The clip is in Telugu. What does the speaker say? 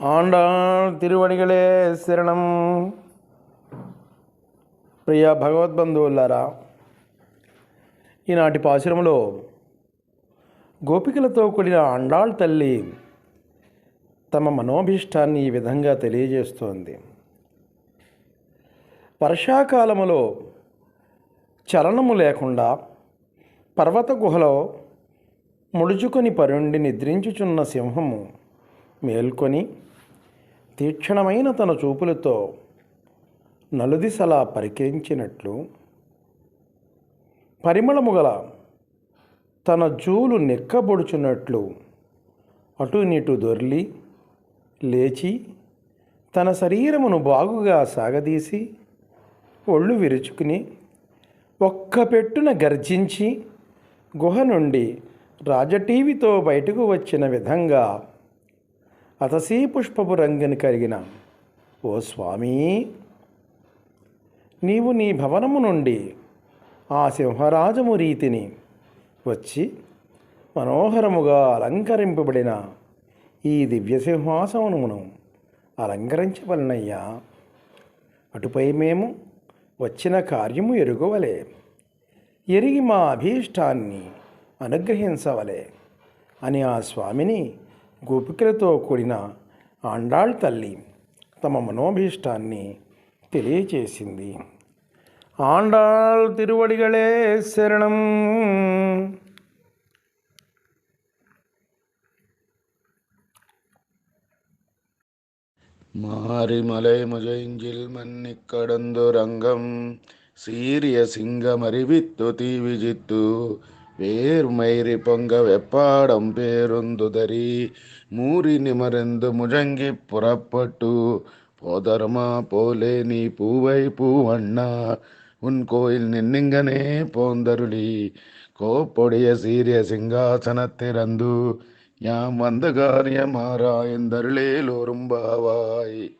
ఆండాళ్ తిరువడిగలే శరణం ప్రియ భగవద్బంధువులారా ఈనాటి పాశురంలో గోపికలతో కూడిన అండాళ్ తల్లి తమ మనోభీష్టాన్ని ఈ విధంగా తెలియజేస్తోంది వర్షాకాలములో చలనము లేకుండా పర్వత గుహలో ముడుచుకొని పరుండి నిద్రించుచున్న సింహము మేల్కొని తీక్షణమైన తన చూపులతో నలుదిశలా పరికించినట్లు పరిమళము గల తన జూలు నెక్కబొడుచున్నట్లు అటు నిటు దొర్లి లేచి తన శరీరమును బాగుగా సాగదీసి ఒళ్ళు విరుచుకుని ఒక్క పెట్టున గర్జించి గుహ నుండి రాజటీవితో బయటకు వచ్చిన విధంగా అతసీ పుష్పపు రంగుని కలిగిన ఓ స్వామి నీవు నీ భవనము నుండి ఆ సింహరాజము రీతిని వచ్చి మనోహరముగా అలంకరింపబడిన ఈ దివ్య సింహాసనమును అలంకరించవలనయ్యా. అటుపై మేము వచ్చిన కార్యము ఎరుగవలే. ఎరిగి మా అభీష్టాన్ని అనుగ్రహించవలే అని ఆ స్వామిని గోపికలతో కూడిన ఆండాళ్ తల్లి తమ మనోభీష్టాన్ని తెలియచేసింది. ఆండాళ్ తిరువడిగలే శరణం! மாரிமலை முஜைஞ்சில் மன்னிக்கடந்து ரங்கம் சீரிய சிங்கமறிவித்து தீவிஜித்து வேர்மைரி பொங்க வெப்பாடம் பேருந்துதரி மூரி நிமர்ந்து முழங்கி புறப்பட்டு போதரமா போலே நீ பூவை பூவண்ணா உன் கோயில் நின்னிங்கனே போந்தருளி கோப்பொடிய சீரிய சிங்காசனத்திறந்து யாம் வந்த காரியம் எந்தருளேலோரும் பாவாய்.